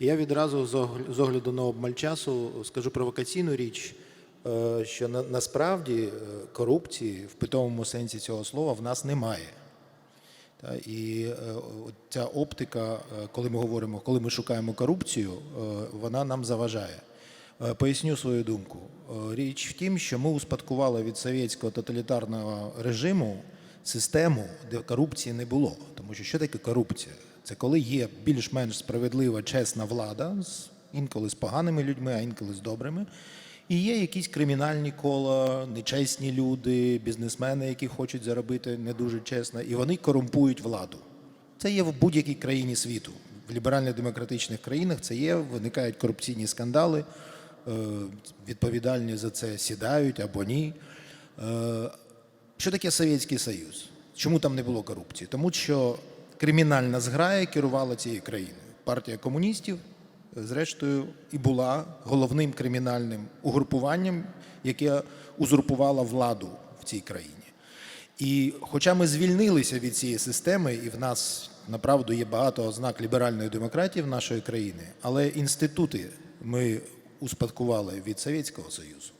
Я відразу з огляду на обмаль часу скажу провокаційну річ, е, що на, насправді е, корупції в питомому сенсі цього слова в нас немає. І е, ця оптика, коли ми говоримо, коли ми шукаємо корупцію, вона нам заважає. Поясню свою думку. Річ в тім, що ми успадкували від совєтського тоталітарного режиму систему, де корупції не було. Тому що що таке корупція? Це коли є більш-менш справедлива, чесна влада, з- інколи з поганими людьми, а інколи з добрими. І є якісь кримінальні кола, нечесні люди, бізнесмени, які хочуть заробити не дуже чесно, і вони корумпують владу. Це є в будь-якій країні світу. В ліберально-демократичних країнах це є, виникають корупційні скандали, е, відповідальні за це сідають або ні. Е, Що таке Совєтський Союз? Чому там не було корупції? Тому що кримінальна зграя керувала цією країною. Партія комуністів, е, зрештою, і була головним кримінальним угрупуванням, яке узурпувало владу в цій країні. І хоча ми звільнилися від цієї системи, і в нас направду є багато ознак ліберальної демократії в нашої країни, але інститути ми успадкували від Совєтського Союзу.